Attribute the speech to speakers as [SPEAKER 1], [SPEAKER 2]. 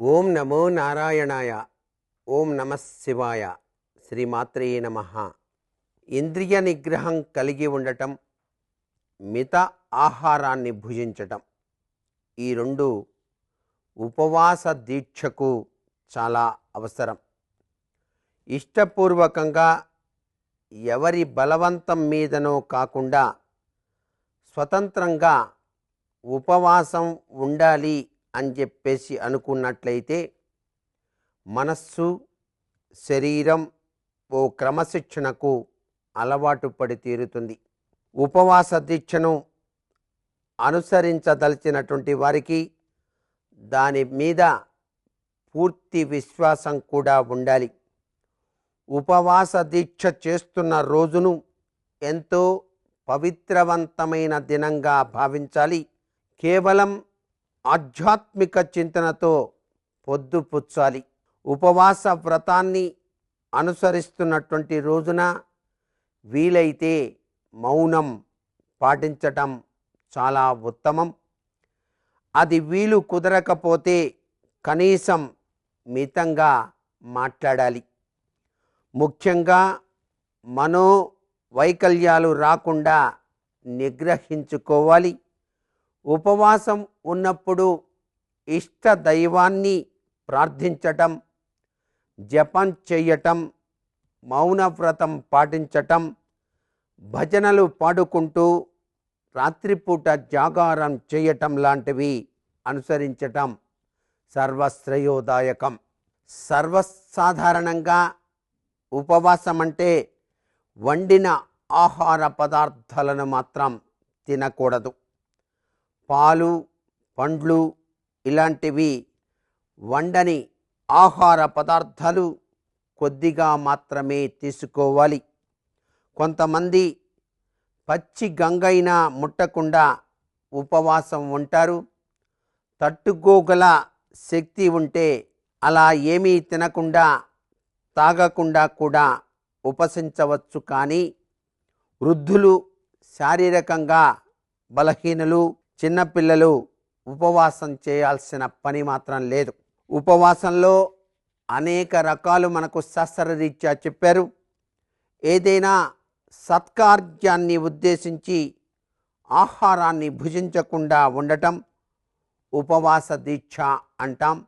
[SPEAKER 1] ఓం నమో నారాయణాయ ఓం నమ శివాయ శ్రీమాత్రే నమ. ఇంద్రియ నిగ్రహం కలిగి ఉండటం మిత ఆహారాన్ని భుజించటం ఈ రెండు ఉపవాస దీక్షకు చాలా అవసరం. ఇష్టపూర్వకంగా ఎవరి బలవంతం మీదనో కాకుండా స్వతంత్రంగా ఉపవాసం ఉండాలి అని చెప్పేసి అనుకున్నట్లయితే మనస్సు శరీరం ఓ క్రమశిక్షణకు అలవాటు పడి తీరుతుంది. ఉపవాస దీక్షను అనుసరించదలిచినటువంటి వారికి దాని మీద పూర్తి విశ్వాసం కూడా ఉండాలి. ఉపవాస దీక్ష చేస్తున్న రోజును ఎంతో పవిత్రవంతమైన దినంగా భావించాలి. కేవలం ఆధ్యాత్మిక చింతనతో పొద్దుపుచ్చాలి. ఉపవాస వ్రతాన్ని అనుసరిస్తున్నటువంటి రోజున వీలైతే మౌనం పాటించటం చాలా ఉత్తమం. అది వీలు కుదరకపోతే కనీసం మితంగా మాట్లాడాలి. ముఖ్యంగా మనో వైకల్యాలు రాకుండా నిగ్రహించుకోవాలి. ఉపవాసం ఉన్నప్పుడు ఇష్ట దైవాన్ని ప్రార్థించటం జపం చేయటం మౌనవ్రతం పాటించటం భజనలు పాడుకుంటూ రాత్రిపూట జాగారం చేయటం లాంటివి అనుసరించటం సర్వశ్రేయోదాయకం. సర్వసాధారణంగా ఉపవాసం అంటే వండిన ఆహార పదార్థాలను మాత్రం తినకూడదు. పాలు పండ్లు ఇలాంటివి వండని ఆహార పదార్థాలు కొద్దిగా మాత్రమే తీసుకోవాలి. కొంతమంది పచ్చి గంగైనా ముట్టకుండా ఉపవాసం ఉంటారు. తట్టుకోగల శక్తి ఉంటే అలా ఏమీ తినకుండా తాగకుండా కూడా ఉపసించవచ్చు కానీ వృద్ధులు శారీరకంగా బలహీనులు చిన్నపిల్లలు ఉపవాసం చేయాల్సిన పని మాత్రం లేదు. ఉపవాసంలో అనేక రకాలు మనకు శాస్త్రరీత్యా చెప్పారు. ఏదైనా సత్కార్యాన్ని ఉద్దేశించి ఆహారాన్ని భుజించకుండా ఉండటం ఉపవాస దీక్ష అంటాం.